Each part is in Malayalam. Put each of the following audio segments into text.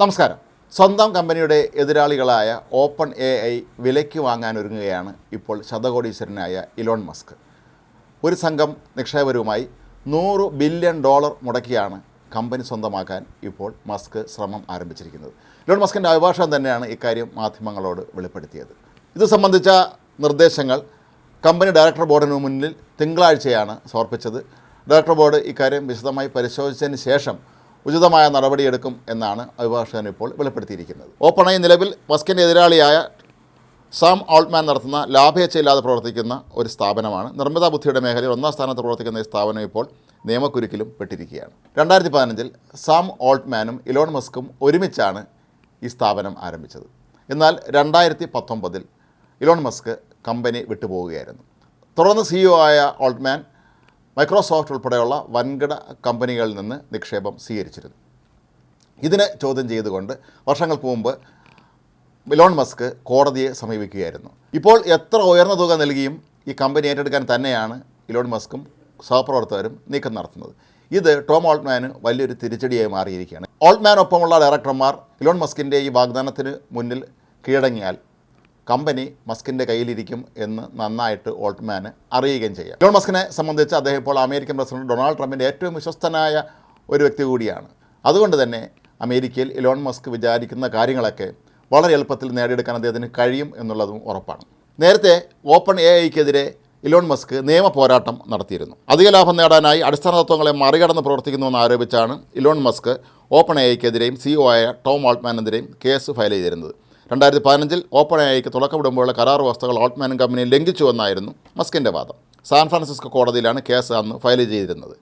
നമസ്കാരം. സ്വന്തം കമ്പനിയുടെ എതിരാളികളായ ഓപ്പൺ എ ഐ വിലയ്ക്ക് വാങ്ങാനൊരുങ്ങുകയാണ് ഇപ്പോൾ ശതകോടീശ്വരനായ ഇലോൺ മസ്ക്. ഒരു സംഘം നിക്ഷേപരുമായി നൂറ് ബില്യൺ ഡോളർ മുടക്കിയാണ് കമ്പനി സ്വന്തമാക്കാൻ ഇപ്പോൾ മസ്ക് ശ്രമം ആരംഭിച്ചിരിക്കുന്നത്. ഇലോൺ മസ്കിന്റെ അഭിഭാഷകൻ തന്നെയാണ് ഇക്കാര്യം മാധ്യമങ്ങളോട് വെളിപ്പെടുത്തിയത്. ഇത് സംബന്ധിച്ച നിർദ്ദേശങ്ങൾ കമ്പനി ഡയറക്ടർ ബോർഡിന് മുന്നിൽ തിങ്കളാഴ്ചയാണ് സമർപ്പിച്ചത്. ഡയറക്ടർ ബോർഡ് ഇക്കാര്യം വിശദമായി പരിശോധിച്ചതിന് ശേഷം ഉചിതമായ നടപടിയെടുക്കും എന്നാണ് അഭിഭാഷകൻ ഇപ്പോൾ വെളിപ്പെടുത്തിയിരിക്കുന്നത്. ഓപ്പണായി നിലവിൽ വസ്കിന്റെ എതിരാളിയായ സാം ഓൾട്ട്മാൻ നടത്തുന്ന ലാഭേച്ഛയില്ലാതെ പ്രവർത്തിക്കുന്ന ഒരു സ്ഥാപനമാണ്. നിർമ്മിത ബുദ്ധിയുടെ മേഖലയിൽ ഒന്നാം സ്ഥാനത്ത് പ്രവർത്തിക്കുന്ന ഈ സ്ഥാപനം ഇപ്പോൾ നിയമക്കുരുക്കിലും പെട്ടിരിക്കുകയാണ്. രണ്ടായിരത്തി പതിനഞ്ചിൽ സാം ഓൾട്ട്മാനും ഇലോൺ മസ്കും ഒരുമിച്ചാണ് ഈ സ്ഥാപനം ആരംഭിച്ചത്. എന്നാൽ രണ്ടായിരത്തി പത്തൊമ്പതിൽ ഇലോൺ മസ്ക് കമ്പനി വിട്ടുപോവുകയായിരുന്നു. തുടർന്ന് സിഇഒ ആയ ഓൾട്ട്മാൻ മൈക്രോസോഫ്റ്റ് ഉൾപ്പെടെയുള്ള വൻകിട കമ്പനികളിൽ നിന്ന് നിക്ഷേപം സ്വീകരിച്ചിരുന്നു. ഇതിനെ ചോദ്യം ചെയ്തുകൊണ്ട് വർഷങ്ങൾക്ക് മുമ്പ് ഇലോൺ മസ്ക് കോടതിയെ സമീപിക്കുകയായിരുന്നു. ഇപ്പോൾ എത്ര ഉയർന്ന തുക നൽകിയും ഈ കമ്പനി ഏറ്റെടുക്കാൻ തന്നെയാണ് ഇലോൺ മസ്കും സഹപ്രവർത്തകരും നീക്കം നടത്തുന്നത്. ഇത് ടോം ഓൾട്ട്മാന് വലിയൊരു തിരിച്ചടിയായി മാറിയിരിക്കുകയാണ്. ഓൾട്ട്മാനൊപ്പമുള്ള ഡയറക്ടർമാർ ഇലോൺ മസ്കിന്റെ ഈ വാഗ്ദാനത്തിന് മുന്നിൽ കീഴടങ്ങിയാൽ കമ്പനി മസ്കിന്റെ കയ്യിലിരിക്കും എന്ന് നന്നായിട്ട് ഓൾട്ട്മാന് അറിയുകയും ചെയ്യാം. ഇലോൺ മസ്കിനെ സംബന്ധിച്ച് അദ്ദേഹം ഇപ്പോൾ അമേരിക്കൻ പ്രസിഡന്റ് ഡൊണാൾഡ് ട്രംപിന്റെ ഏറ്റവും വിശ്വസ്തനായ ഒരു വ്യക്തി കൂടിയാണ്. അതുകൊണ്ട് തന്നെ അമേരിക്കയിൽ ഇലോൺ മസ്ക് വിചാരിക്കുന്ന കാര്യങ്ങളൊക്കെ വളരെ എളുപ്പത്തിൽ നേടിയെടുക്കാൻ അദ്ദേഹത്തിന് കഴിയും എന്നുള്ളതും ഉറപ്പാണ്. നേരത്തെ ഓപ്പൺ എ ഐക്കെതിരെ ഇലോൺ മസ്ക് നിയമ പോരാട്ടം നടത്തിയിരുന്നു. അധിക ലാഭം നേടാനായി അടിസ്ഥാന തത്വങ്ങളെ മറികടന്ന് പ്രവർത്തിക്കുന്നുവെന്ന് ആരോപിച്ചാണ് ഇലോൺ മസ്ക് ഓപ്പൺ എ ഐക്കെതിരെയും സിഇഒ ആയ ടോം ഓൾട്ട്മാനെതിരെയും കേസ് ഫയൽ ചെയ്തിരുന്നത്. രണ്ടായിരത്തി പതിനഞ്ചിൽ ഓപ്പൺ ഐക്ക് തുടക്കമിടുമ്പോഴുള്ള കരാർ വ്യവസ്ഥകൾ ഓൾട്ട്മാൻ കമ്പനി ലംഘിച്ചുവെന്നായിരുന്നു മസ്കിന്റെ വാദം. സാൻ ഫ്രാൻസിസ്കോ കോടതിയിലാണ് കേസ് അന്ന് ഫയൽ ചെയ്തിരുന്നത്.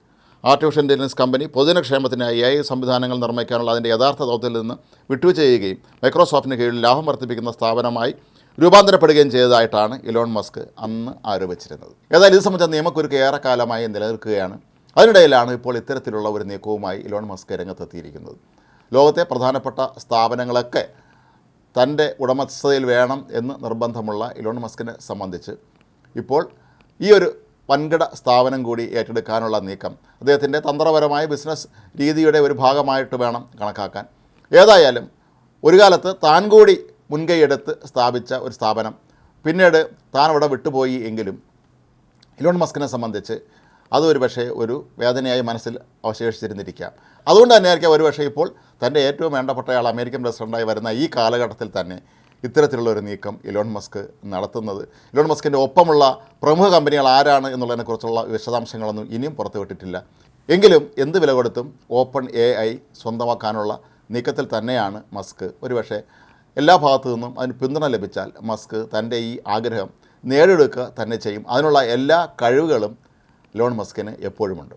ആർട്ടിഫിഷ്യൽ ഇന്റലിജൻസ് കമ്പനി പൊതുജനക്ഷേമത്തിനായി ഐ സംവിധാനങ്ങൾ നിർമ്മിക്കാനുള്ള അതിന്റെ യഥാർത്ഥ ദൗത്യത്തിൽ നിന്ന് വിട്ടുവീഴ്ച ചെയ്യുകയും മൈക്രോസോഫ്റ്റിന് കീഴിൽ ലാഭം വർദ്ധിപ്പിക്കുന്ന സ്ഥാപനമായി രൂപാന്തരപ്പെടുകയും ചെയ്തതായിട്ടാണ് ഇലോൺ മസ്ക് അന്ന് ആരോപിച്ചിരുന്നത്. ഏതായാലും ഇത് സംബന്ധിച്ച നിയമക്കുരുക്ക് ഏറെക്കാലമായി നിലനിൽക്കുകയാണ്. അതിനിടയിലാണ് ഇപ്പോൾ ഇത്തരത്തിലുള്ള ഒരു നീക്കവുമായി ഇലോൺ മസ്ക് രംഗത്തെത്തിയിരിക്കുന്നത്. ലോകത്തെ പ്രധാനപ്പെട്ട സ്ഥാപനങ്ങളൊക്കെ തന്റെ ഉടമസ്ഥതയിൽ വേണം എന്ന് നിർബന്ധമുള്ള ഇലോൺ മസ്കിനെ സംബന്ധിച്ച് ഇപ്പോൾ ഈ ഒരു വൻകിട സ്ഥാപനം കൂടി ഏറ്റെടുക്കാനുള്ള നീക്കം അദ്ദേഹത്തിന്റെ തന്ത്രപരമായ ബിസിനസ് രീതിയുടെ ഒരു ഭാഗമായിട്ട് വേണം കണക്കാക്കാൻ. ഏതായാലും ഒരു കാലത്ത് താൻ കൂടി മുൻകൈയെടുത്ത് സ്ഥാപിച്ച ഒരു സ്ഥാപനം പിന്നീട് താൻ അവിടെ വിട്ടുപോയി എങ്കിലും ഇലോൺ മസ്കിനെ സംബന്ധിച്ച് അതൊരു പക്ഷേ ഒരു വേദനയായി മനസ്സിൽ അവശേഷിച്ചിരുന്നിരിക്കാം. അതുകൊണ്ട് തന്നെയായിരിക്കും ഒരു പക്ഷേ ഇപ്പോൾ തന്റെ ഏറ്റവും വേണ്ടപ്പെട്ടയാൾ അമേരിക്കൻ പ്രസിഡന്റായി വരുന്ന ഈ കാലഘട്ടത്തിൽ തന്നെ ഇത്തരത്തിലുള്ള ഒരു നീക്കം ഇലോൺ മസ്ക് നടത്തുന്നത്. ഇലോൺ മസ്കിന്റെ ഒപ്പമുള്ള പ്രമുഖ കമ്പനികൾ ആരാണ് എന്നുള്ളതിനെക്കുറിച്ചുള്ള വിശദാംശങ്ങളൊന്നും ഇനിയും പുറത്തുവിട്ടിട്ടില്ല എങ്കിലും എന്ത് വില കൊടുത്തും ഓപ്പൺ എ ഐ സ്വന്തമാക്കാനുള്ള നീക്കത്തിൽ തന്നെയാണ് മസ്ക്. ഒരുപക്ഷെ എല്ലാ ഭാഗത്തു നിന്നും അതിന് പിന്തുണ ലഭിച്ചാൽ മസ്ക് തന്റെ ഈ ആഗ്രഹം നേടിയെടുക്കുക തന്നെ ചെയ്യും. അതിനുള്ള എല്ലാ കഴിവുകളും ഇലോൺ മസ്കിന് എപ്പോഴുമുണ്ട്.